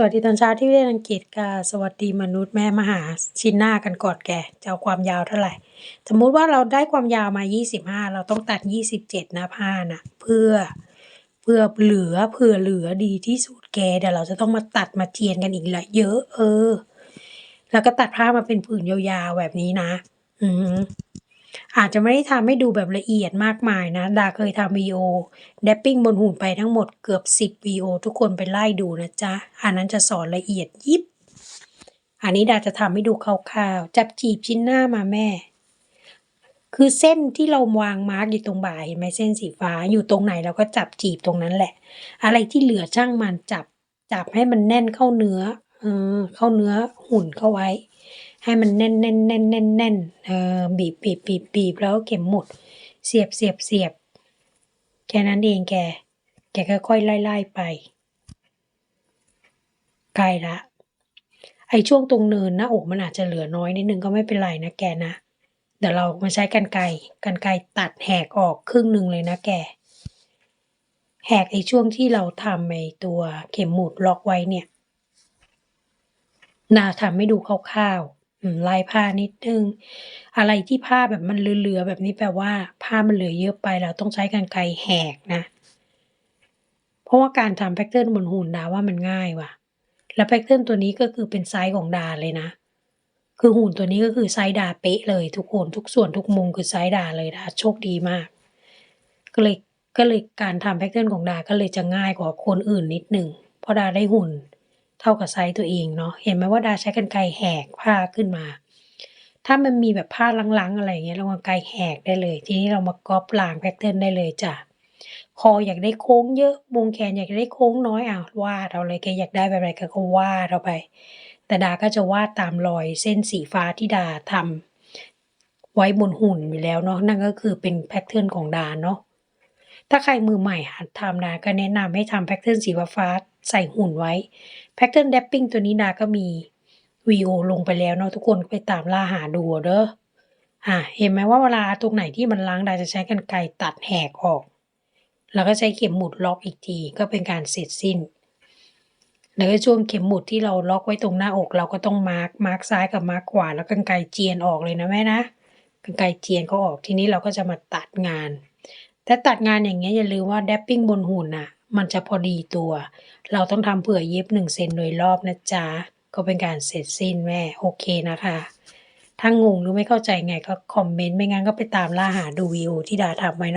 สวัสดีตอนเช้าที่ประเทศอังกฤษค่ะสวัสดีมนุษย์แม่มหาชินหน้ากันก่อนแกจะเอาความยาวเท่าไหร่ สมมุติว่าเราได้ความยาวมา 25 เราต้องตัด 27 นะผ้านะเพื่อเพื่อเหลือเผื่อเหลือดีที่สุดแกเดี๋ยวเราจะต้องมาตัดมาเจียนกันอีกละเยอะ เออ แล้วก็ตัดผ้ามาเป็นผืนยาวๆแบบนี้นะ อือ อาจจะไม่ได้ทำให้ดูแบบละเอียดมากมายนะ ดาเคยทำวีโอแดปปิ้งบนหุ่นไปทั้งหมดเกือบ 10วีโอทุกคนไปไล่ดูนะจ๊ะ อันนั้นจะสอนละเอียดยิบ อันนี้ดาจะทำให้ดูคร่าวๆ จับจีบชิ้นหน้ามาแม่ คือเส้นที่เราวางมาร์กอยู่ตรงบ่าเห็นไหมเส้นสีฟ้าอยู่ตรงไหนเราก็จับจีบตรงนั้นแหละ อะไรที่เหลือช่างมันจับจับให้มันแน่นเข้าเนื้อเออเข้าเนื้อหุ่นเข้าไว้ ให้มันแน่นแน่นแน่นแน่นแน่นเออบีบบีบบีบบีบแล้วเข็มหมุด เสียบเสียบเสียบแค่นั้นเองแก แกค่อยๆไล่ไล่ไปใกล้ละ ไอช่วงตรงเนินหน้าอกมันอาจจะเหลือน้อยนิดนึงก็ไม่เป็นไรนะแกนะเดี๋ยวเรามาใช้กันไกรกันไกรตัดแหกออกครึ่งหนึ่งเลยนะแก แหกไอช่วงที่เราทำไอตัวเข็มหมุดล็อกไว้เนี่ย นาทำให้ดูคร่าวๆ อืม ลายผ้านิดนึงอะไรที่ผ้าแบบมันเหลือ ๆ แบบนี้ แปลว่าผ้ามันเหลือเยอะไป เราต้องใช้กรรไกรแหกนะ เพราะว่าการทำ แพทเทิร์น บนหุ่นดาว่ามันง่ายว่ะ แล้ว แพทเทิร์น ตัวนี้ ก็คือเป็นไซส์ของดาเลยนะ คือหุ่นตัวนี้ก็คือไซส์ดาเป๊ะเลยทุกคน ทุกส่วนทุกมุมคือไซส์ดาเลย ดาโชคดีมาก ก็เลย ก็เลยการทำ แพทเทิร์น ของดาก็เลยจะง่ายกว่าคนอื่นนิดหนึ่ง เพราะดาได้หุ่น เท่ากับไซส์ตัวเองเนาะ เห็นไหมว่าดาใช้กรรไกรแหกผ้าขึ้นมา ถ้ามันมีแบบผ้าลังๆอะไรอย่างเงี้ยเรากรรไกรแหกได้เลย ทีนี้เรามาก๊อปลางแพทเทิร์นได้เลยจ้ะ คออยากได้โค้งเยอะวงแขนอยากได้โค้งน้อยอะวาดเอาเลยแกอยากได้แบบไหนก็วาดเอาไป แต่ดาก็จะวาดตามรอยเส้นสีฟ้าที่ดาทำไว้บนหุ่นอยู่แล้วเนาะนั่นก็คือเป็นแพทเทิร์นของดาเนาะถ้าใครมือใหม่หัดทำดาก็แนะนำให้ทำแพทเทิร์นสีฟ้า ใส่หุ่นไว้แพทเทิร์นแดปปิ้งตัวนี้ดาก็มีวีโอลงไปแล้วเนาะทุกคนไปตามล่าหาดูเด้ออะเห็นไหมว่าเวลาตรงไหนที่มันล้างดาจะใช้กรรไกรตัดแหกออก แล้วก็ใช้เข็มหมุดล็อกอีกทีก็เป็นการเสร็จสิ้นแล้วก็ช่วงเข็มหมุดที่เราล็อกไว้ตรงหน้าอก เราก็ต้องมาร์กมาร์กซ้ายกับมาร์กขวาแล้วกรรไกรเจียนออกเลยนะแม่นะกรรไกรเจียนเขาออกทีนี้เราก็จะมาตัดงาน แต่ตัดงานอย่างเงี้ยอย่าลืมว่าแดปปิ้งบนหุ่นน่ะ มันจะพอดีตัว เราต้องทำเผื่อเย็บหนึ่งเซนโดยรอบนะจ๊ะ ก็เป็นการเสร็จสิ้นแม่โอเคนะคะถ้างงหรือไม่เข้าใจไงก็คอมเมนต์ไม่งั้นก็ไปตามล่าหาดูวิวที่ดาทำไว้เนาะ